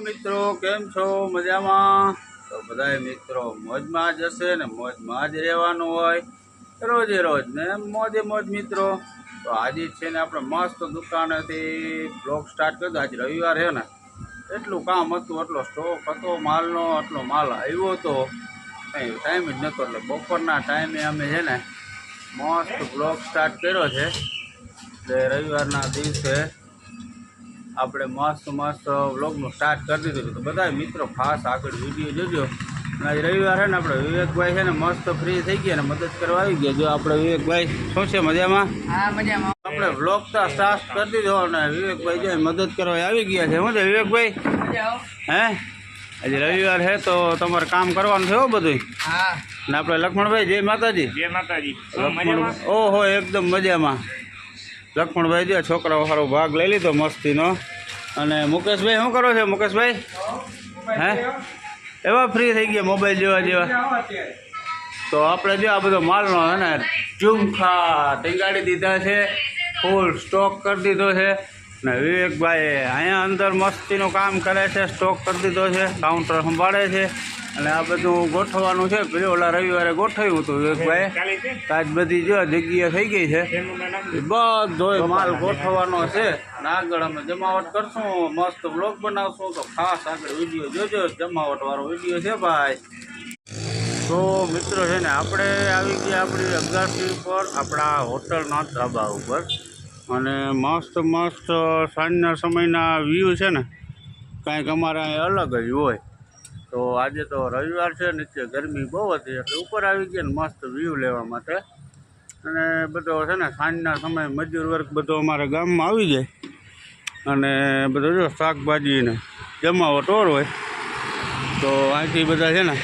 મિત્રો, કેમ છો? મજામાં? તો બધાય મિત્રો, મોજમાં જ હશે ને મોજમાં જ રહેવાનું હોય. રોજે રોજ ને મોજે મોજ મિત્રો. તો આજે છે ને આપણે મસ્ત દુકાનેથી બ્લોગ સ્ટાર્ટ કર્યો આજે રવિવાર છે ને. એટલું કામ હતું, એટલો સ્ટોક હતો, માલનો, એટલો માલ આવ્યો હતો કંઈ ટાઈમ જ નહોતો. એટલે બપોરના ટાઈમે અમે છે ને મસ્ત બ્લોગ સ્ટાર્ટ કર્યો છે. એટલે રવિવારના દિવસે આપણે મસ્ત મસ્ત વ્લોગનું સ્ટાર્ટ કરી દીધું તો બધા મિત્રો ખાસ આગળ વીડિયો જોજો. અને આજે રવિવાર છે ને આપણે વિવેકભાઈ છે ને મસ્ત ફ્રી થઈ ગયા ને મદદ કરવા આવી ગયા. જો આપણે વિવેકભાઈ શું છે મજામાં? આપણે વ્લોગ તો સ્ટાર્ટ કરી દીધો અને વિવેકભાઈ જો મદદ કરવા આવી ગયા છે. શું છે વિવેકભાઈ? હે? આજે રવિવાર છે તો તમારે કામ કરવાનું છે હો બધું ને આપણે લક્ષ્મણભાઈ જય માતાજી. જય માતાજી. ઓહો એકદમ મજામાં. લક્ષ્મણભાઈ જો છોકરાઓ સારો ભાગ લઈ લીધો મસ્તીનો. અને મુકેશભાઈ, શું કરો છો? મુકેશભાઈ? હે? એવા ફ્રી થઈ ગયા મોબાઈલ જેવા જેવા? તો આપણે જો આ બધો માલનો હે ને ચૂમખા ટીંગાડી દીધા છે ફૂલ સ્ટોક કરી દીધો છે. ને વિવેકભાઈ અહીંયા અંદર મસ્તીનું કામ કરે છે સ્ટોક કરી દીધો છે કાઉન્ટર સંભાળે છે. અને આ બધું ગોઠવવાનું છે. પેલી ઓલા રવિવારે ગોઠવ્યું હતું વિવેકભાઈ આજ બધી જો જગ્યા થઈ ગઈ છે. બધો માલ ગોઠવવાનો છે. અને આગળ અમે જમાવટ કરશું, મસ્ત બ્લોગ બનાવશું, તો ખાસ આગળ વીડિયો જોજો જમાવટ વાળો વીડિયો છે ભાઈ. તો મિત્રો છે ને, આપણે આવી ગયા આપણી અગાસી ઉપર, આપણા હોટલના ધાબા ઉપર. અને મસ્ત મસ્ત સાંજના સમયના વ્યૂ છે ને, કાંઈક અમારે અહીં અલગ જ હોય. તો આજે તો રવિવાર છે, નીચે ગરમી બહુ હતી, એટલે ઉપર આવી ગયા ને મસ્ત વ્યૂ લેવા માટે. અને બધો છે ને સાંજના સમયે મજૂર વર્ગ બધો અમારા ગામમાં આવી જાય. અને બધો જો શાકભાજીને જમાવો જમાવટ હોય, તો અહીંથી બધા છે ને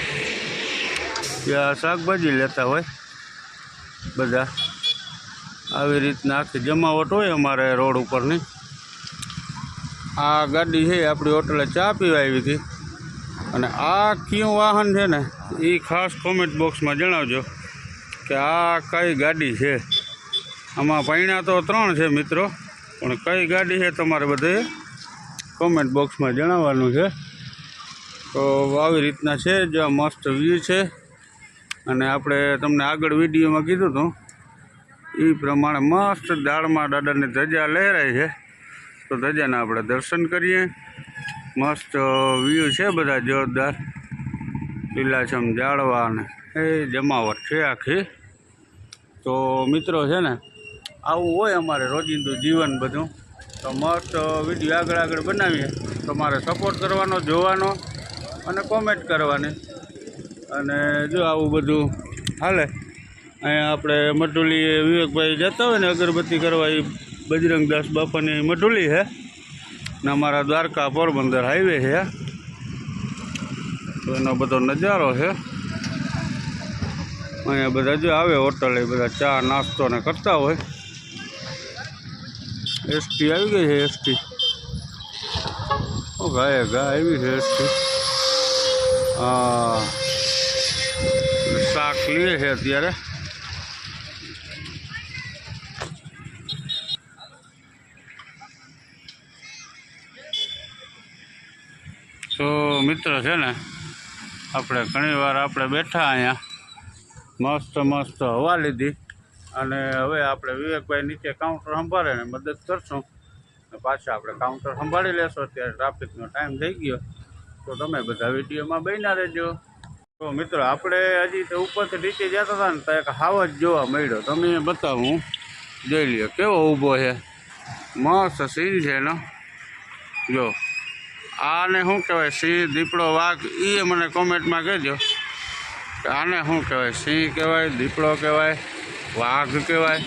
ત્યાં શાકભાજી લેતા હોય બધા. આવી રીતના આખી જમાવટ હોય અમારે રોડ ઉપરની. આ ગાડી છે, આપણી હોટલે ચા પીવા આવી હતી. અને આ કયું વાહન છે ને એ ખાસ કોમેન્ટ બોક્સમાં જણાવજો. કે આ કઈ ગાડી છે? આમાં પૈણા તો ત્રણ છે મિત્રો. પણ કઈ ગાડી છે તમારે બધે કોમેન્ટ બોક્સમાં જણાવવાનું છે. તો આવી રીતના છે, જો મસ્ત વ્યૂ છે. અને આપણે તમને આગળ વિડીયોમાં કીધું હતું. એ પ્રમાણે મસ્ત દાળમાં દાદાની ધજા લહેરાય છે. તો ધજાના આપણે દર્શન કરીએ. મસ્ત વ્યૂ છે બધા જોરદાર. લીલાછમ જાળવા અને એ જમાવટ છે આખી. તો મિત્રો છે ને, આવું હોય અમારે રોજિંદુ જીવન બધું. તો મસ્ત વીડિયો આગળ આગળ બનાવીએ. તમારે સપોર્ટ કરવાનો, જોવાનો અને કોમેન્ટ કરવાની. અને જો આવું બધું હાલે, અહીંયા આપણે મટુલી વિવેકભાઈ જતા હોય ને અગરબત્તી કરવા એ બજરંગદાસ બાપાની મટુલી છે ને અમારા દ્વારકા પોરબંદર હાઈવે છે તો એનો બધો નજારો છે અહીંયા બધા જો આવે હોટલે બધા ચા, નાસ્તો ને કરતા હોય. એસટી આવી ગઈ છે, એસટી. ઓ ગાય ગા આવી છે, એસટી. હા. શાક લે છે અત્યારે. તો મિત્ર છે ને, આપણે ઘણીવાર આપણે બેઠા અહીંયા મસ્ત મસ્ત હવા લીધી. અને હવે આપણે વિવેકભાઈ નીચે કાઉન્ટર સંભાળે ને મદદ કરશું. પાછા આપણે કાઉન્ટર સંભાળી લેશું. અત્યારે ટ્રાફિકનો ટાઈમ થઈ ગયો. તો તમે બધા વિડીયોમાં બન્યા રહેજો. તો મિત્રો, આપણે હજી તો ઉપરથી નીચે જતા હતા ને, તો એક હાવ જ જોવા મળ્યો. તમે બતાવું, જોઈ લ્યો, કેવો ઊભો છે. મસ્ત સીન છે એનો જો. આને શું કહેવાય? સિંહ દીપડો, વાઘ એ મને કોમેન્ટમાં કહેજો. આને શું કહેવાય? સિંહ કહેવાય, દીપડો કહેવાય, વાઘ કહેવાય.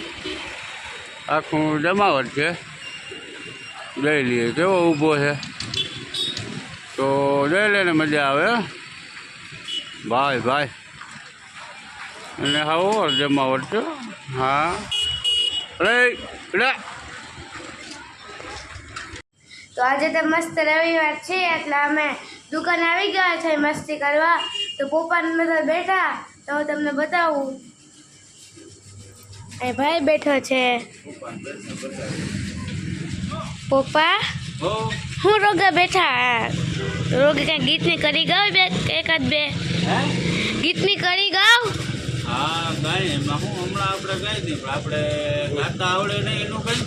આખું જમાવટ છે. જોઈ લઈએ. કેવો ઊભો છે? તો જોઈ લઈને મજા આવે. ભાઈ ભાઈ. અને હા જમાવટ છે, હા. લઈ, લે. તો આજે તો મસ્ત રવિવાર છે, એટલે અમે દુકાન આવી ગયા છે મસ્તી કરવા. તો પપ્પાને બધા બેઠા તો હું તમને બતાવું. એ ભાઈ બેઠો છે. પપ્પા? હો. હું રોગા બેઠા? રોગે કાંઈ ગીતની કરી ગાવ બે એકાદ બે? હે? ગીતની કરી ગાવ? હા ગાય એમાં હું હમણાં આપણે ગાઈ દઈએ પણ આપણે ગાતા આવડે નહીં એનું કઈ?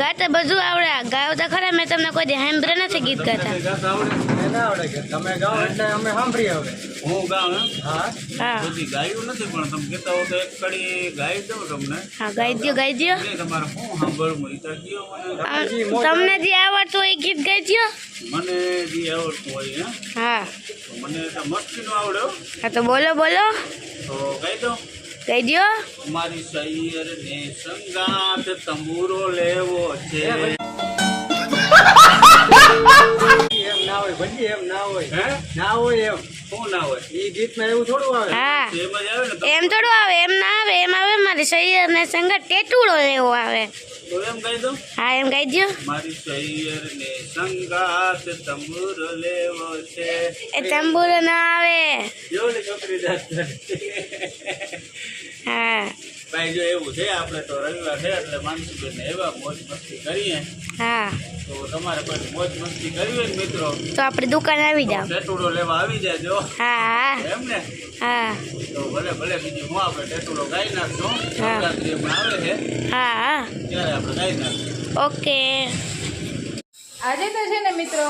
ગાતા બધું આવડે. ગાવ તો ખરા મેં તમને કોઈ દી સાંભળ્યા નથી ગીત ગાતા. તને ગાતા આવડે? મને ના આવડે કે તમે ગાઓ એટલે અમે સાંભળીએ હવે. હું ગાઉં હા. હા. બધી ગાયું નથી પણ તમે કહેતા હો તો એક કડી ગાઈ દઉં તમને. હા ગાઈ દ્યો ગાઈ દ્યો. નહીં તમારે શું સાંભળવું? એ તો કયો મને. તમને જે આવડતું હોય એ ગીત ગાઈ દો મને જે આવડતું હોય હા? મને તો મસ્તીનું આવડે હા. તો બોલો બોલો. તો ગાઈ દો ગાઈ દ્યો. મારી સૈયર ને સંગાત તંબુરો લેવો છે. એમ ના હોય. હે? ના હોય એમ. શું ના હોય? એ ગીતમાં એવું થોડું આવે? હા. એમ જ આવે ને એમ થોડું આવે એમ ના આવે એમ આવે મારી સૈયર ને સંગત ટેટુડો એવો આવે. એમ કહી હા એમ ગાઈ દ્યો. મારી સૈયર ને સંગાત તંબુરો લેવો છે. એ તંબુરો ના આવે. જો ને છોકરી હા. ભાઈ જો એવું છે આપણે તો રવિવાર છે એટલે માનસીબેન એવા મોજ મસ્તી કરીએ. હા. તો તમારે કોઈ મોજ મસ્તી કરવી હોય મિત્રો? તો આપણે દુકાન આવી જાવ ટેટુડો લેવા આવી જાજો. હા. એમ ને? હા. તો ભલે ભલે બીજું હું આપણે ટેટુડો ગાઈ નાખશું. હા. નવરાત્રી હમણાં આવે છે. હા હા. ત્યારે આપણે ગાઈ નાખશું. ઓકે. આજે તો છે ને મિત્રો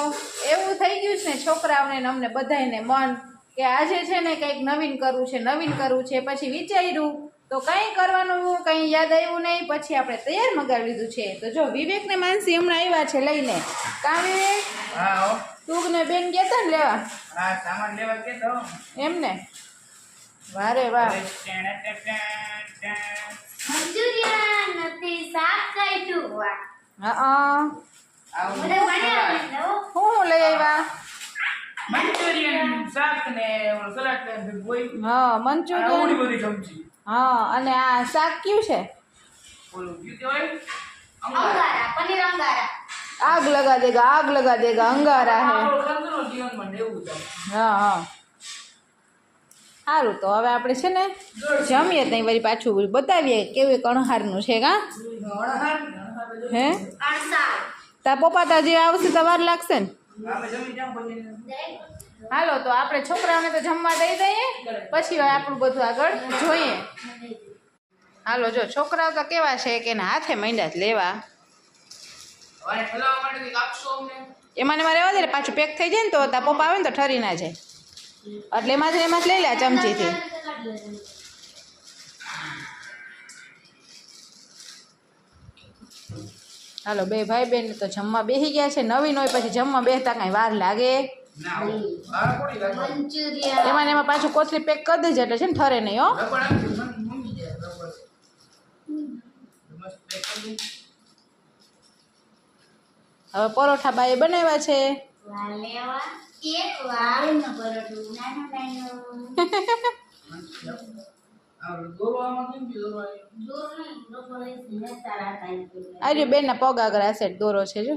એવું થઈ ગયું છે ને છોકરાઓને ને અમને બધાને મન કે આજે છે ને કંઈક નવીન કરવું છે નવીન કરવું છે પછી વિચાર્યું તો કંઈ કરવાનું કંઈ યાદ આવ્યું નહીં પછી આપણે તૈયાર મગાવી લીધું છે. તો જો વિવેક ને માનસી હમણાં આવ્યા છે લઈને. કા વિવેક? તું ને બેન ગયા ને લેવા? હા સામાન લેવા કેતો એમ ને વારે વાહ. મંચુરિયન નથી સાફ કાઢ્યું હા મને હું હું લઈ આવ્યા? મંચુરિયન શાક ને સલાડ ને બોઈ હા મંચુરિયન. બધી ચમચી હા અને આ શાક કયું છે? આગ લગા દેગા આગ લગા દેગા અંગારા હે. હા હા. સારું તો હવે આપણે છે ને જમીએ ત્યાં વળી પાછું બતાવીએ કેવું કણહારનું છે કા? હે? તાર પપ્પા તા જે આવશે તો વાર લાગશે ને? હાલો તો આપણે છોકરાઓને તો જમવા દઈ દઈએ. પછી આપણું બધું આગળ જોઈએ. હાલો જો છોકરાઓ તો કેવા છે કે એના હાથે મૈંડા જ લેવા. એમાં એમાં રહેવા દે ને પાછું પેક થઈ જાય ને તો તા પપ્પા આવે ને તો ઠરી ના જાય. એટલે એમાં જ એમાં જ લઈ લે ચમચીથી. હાલો બે ભાઈ બેન તો જમવા બેસી ગયા છે. નવીન હોય પછી જમવા બેસતા કાંઈ વાર લાગે. એમાં એમાં પાછું કોથળી પેક કરી દેજે એટલે છે ને ઠરે નહીં હો. હવે પરોઠા બાએ બનાવ્યા છે. અરે બેન નો પગ આગળ આ દોરો છે જો.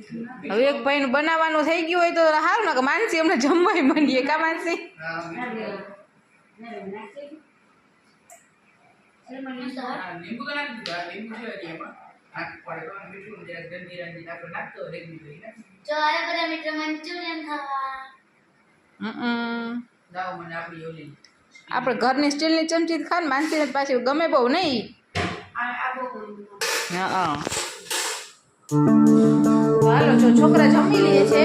હવે એક ભાઈનું બનાવવાનું થઈ ગયું હોય તો સારું ને કે માનસી અમને જમવાય માંડીએ કા માનસી? ને આપણે ઘરની સ્ટીલની ચમચી ખાન માનસીને તો પાછી ગમે બહુ નહીં. હા. હાલો જો છોકરા જમી લે છે.